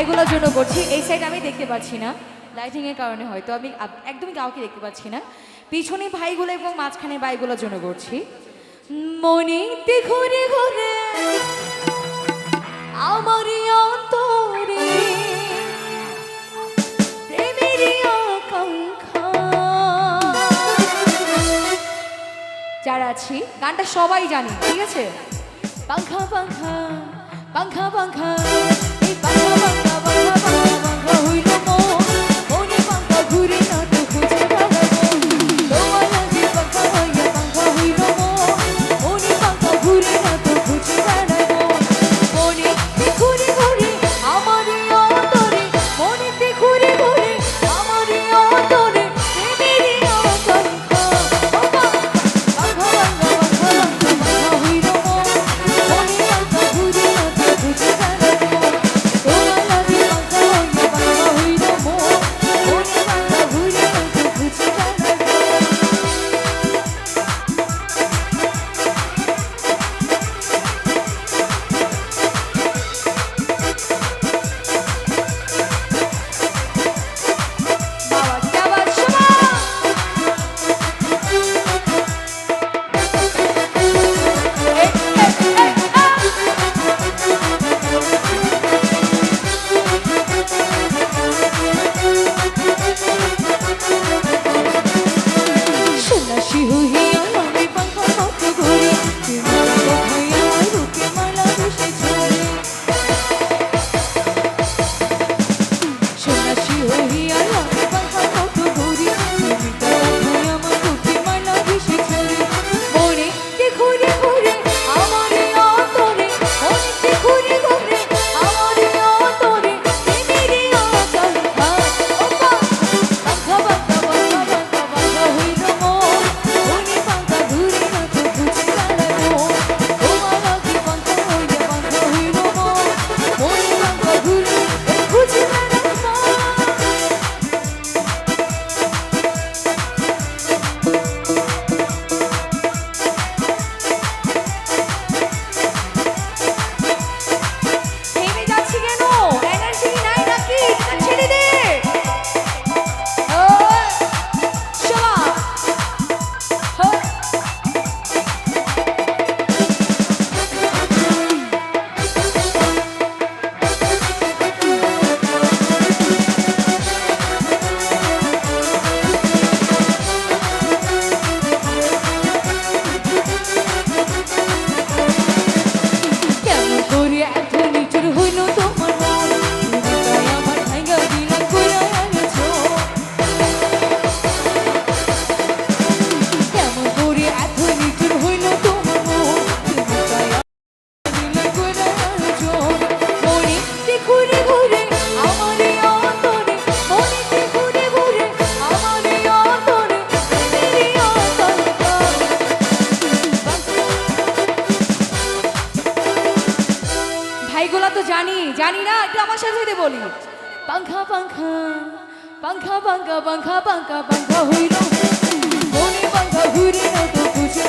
এগুলোর জন্য করছি এই সাইড আমি দেখতে পাচ্ছি না লাইটিংয়ের কারণে হয়তো আমি একদমই কাউকে দেখতে পাচ্ছি না। পিছনে ভাইগুলো এবং মাঝখানে ভাইগুলোর জন্য করছি মনে ঘুরে ঘুরে, আমারই অন্তরে যারা আছি, গানটা সবাই জানি, ঠিক আছে? পাঙ্খা পাঙ্খা পাখা পাখা এই জানি না এটা আমার সাথে সাথে বলি। পাঙ্খা পাঙ্খা পাঙ্খা পাঙ্খা পাঙ্খা পাঙ্খা পাঙ্খা হইল। পাঙ্খা ঘুরে না তো খুঁজে